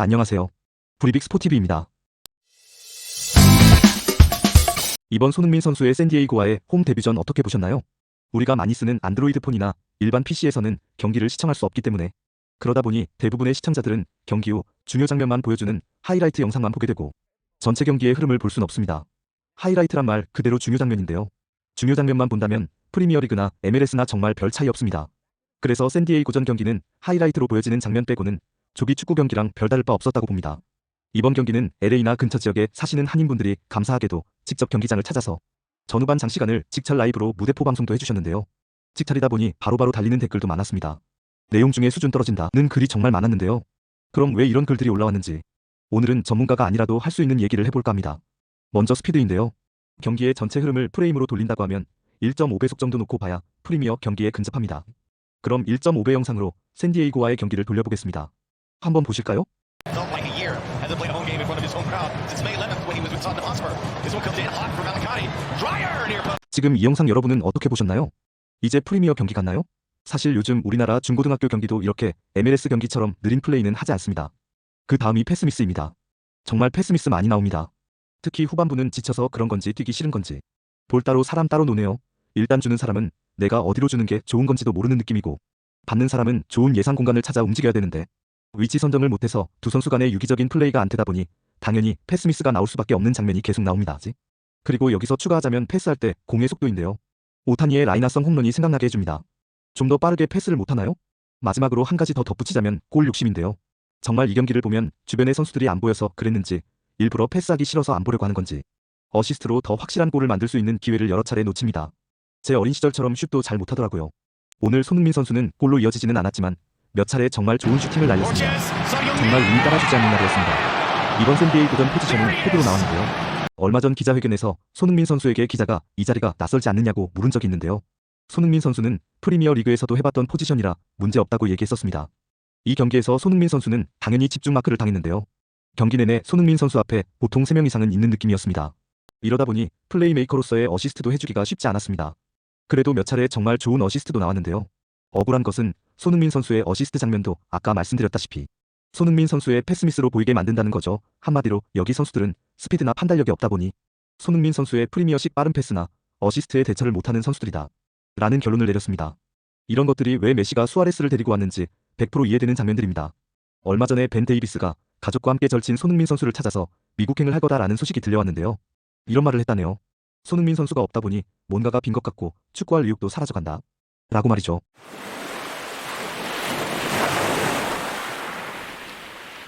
안녕하세요. 브리빅 스포티비입니다. 이번 손흥민 선수의 샌디에이고와의 홈 데뷔전 어떻게 보셨나요? 우리가 많이 쓰는 안드로이드 폰이나 일반 PC에서는 경기를 시청할 수 없기 때문에 그러다 보니 대부분의 시청자들은 경기 후 중요 장면만 보여주는 하이라이트 영상만 보게 되고 전체 경기의 흐름을 볼 수는 없습니다. 하이라이트란 말 그대로 중요 장면인데요. 중요 장면만 본다면 프리미어리그나 MLS나 정말 별 차이 없습니다. 그래서 샌디에이고전 경기는 하이라이트로 보여지는 장면 빼고는 조기 축구 경기랑 별다를 바 없었다고 봅니다. 이번 경기는 LA나 근처 지역에 사시는 한인분들이 감사하게도 직접 경기장을 찾아서 전후반 장시간을 직찰 라이브로 무대포 방송도 해주셨는데요. 직찰이다 보니 바로 바로 달리는 댓글도 많았습니다. 내용 중에 수준 떨어진다는 글이 정말 많았는데요. 그럼 왜 이런 글들이 올라왔는지 오늘은 전문가가 아니라도 할 수 있는 얘기를 해볼까 합니다. 먼저 스피드인데요. 경기의 전체 흐름을 프레임으로 돌린다고 하면 1.5배속 정도 놓고 봐야 프리미어 경기에 근접합니다. 그럼 1.5배 영상으로 샌디에이고와의 경기를 돌려보겠습니다. 한번 보실까요? Like a year. Hasn't played a home game in front of his home crowd since May 11th when he was with Tottenham Hotspur. This one comes in hot for Malacani. Dryer near post. 지금 이 영상 여러분은 어떻게 보셨나요? 이제 프리미어 경기 같나요? 사실 요즘 우리나라 중고등학교 경기도 이렇게 MLS 경기처럼 느린 플레이는 하지 않습니다. 그 다음이 패스미스입니다. 정말 패스미스 많이 나옵니다. 특히 후반부는 지쳐서 그런 건지 뛰기 싫은 건지. 볼 따로 사람 따로 노네요. 일단 주는 사람은 내가 어디로 주는 게 좋은 건지도 모르는 느낌이고 받는 사람은 좋은 예상 공간을 찾아 움직여야 되는데 위치 선정을 못해서 두 선수 간의 유기적인 플레이가 안 되다 보니 당연히 패스미스가 나올 수밖에 없는 장면이 계속 나옵니다. 그리고 여기서 추가하자면 패스할 때 공의 속도인데요. 오타니의 라이나성 홈런이 생각나게 해줍니다. 좀 더 빠르게 패스를 못하나요? 마지막으로 한 가지 더 덧붙이자면 골 욕심인데요. 정말 이 경기를 보면 주변의 선수들이 안 보여서 그랬는지 일부러 패스하기 싫어서 안 보려고 하는 건지 어시스트로 더 확실한 골을 만들 수 있는 기회를 여러 차례 놓칩니다. 제 어린 시절처럼 슛도 잘 못하더라고요. 오늘 손흥민 선수는 골로 이어지지는 않았지만 몇 차례 정말 좋은 슈팅을 날렸습니다. 정말. 운이 따라주지 않는 날이었습니다. 이번 샌디에이 고전 포지션은 코드로 나왔는데요. 얼마 전 기자회견에서 손흥민 선수에게 기자가 이 자리가 낯설지 않느냐고 물은 적이 있는데요. 손흥민 선수는 프리미어 리그에서도 해봤던 포지션이라 문제 없다고 얘기했었습니다. 이 경기에서 손흥민 선수는 당연히 집중 마크를 당했는데요. 경기 내내 손흥민 선수 앞에 보통 3명 이상은 있는 느낌이었습니다. 이러다 보니 플레이메이커로서의 어시스트도 해주기가 쉽지 않았습니다. 그래도 몇 차례 정말 좋은 어시스트도 나왔는데요. 억울한 것은 손흥민 선수의 어시스트 장면도 아까 말씀드렸다시피 손흥민 선수의 패스미스로 보이게 만든다는 거죠. 한마디로 여기 선수들은 스피드나 판단력이 없다 보니 손흥민 선수의 프리미어식 빠른 패스나 어시스트에 대처를 못하는 선수들이다. 라는 결론을 내렸습니다. 이런 것들이 왜 메시가 수아레스를 데리고 왔는지 100% 이해되는 장면들입니다. 얼마 전에 벤 데이비스가 가족과 함께 절친 손흥민 선수를 찾아서 미국행을 할 거다라는 소식이 들려왔는데요. 이런 말을 했다네요. 손흥민 선수가 없다 보니 뭔가가 빈 것 같고 축구할 의욕도 사라져간다. 라고 말이죠.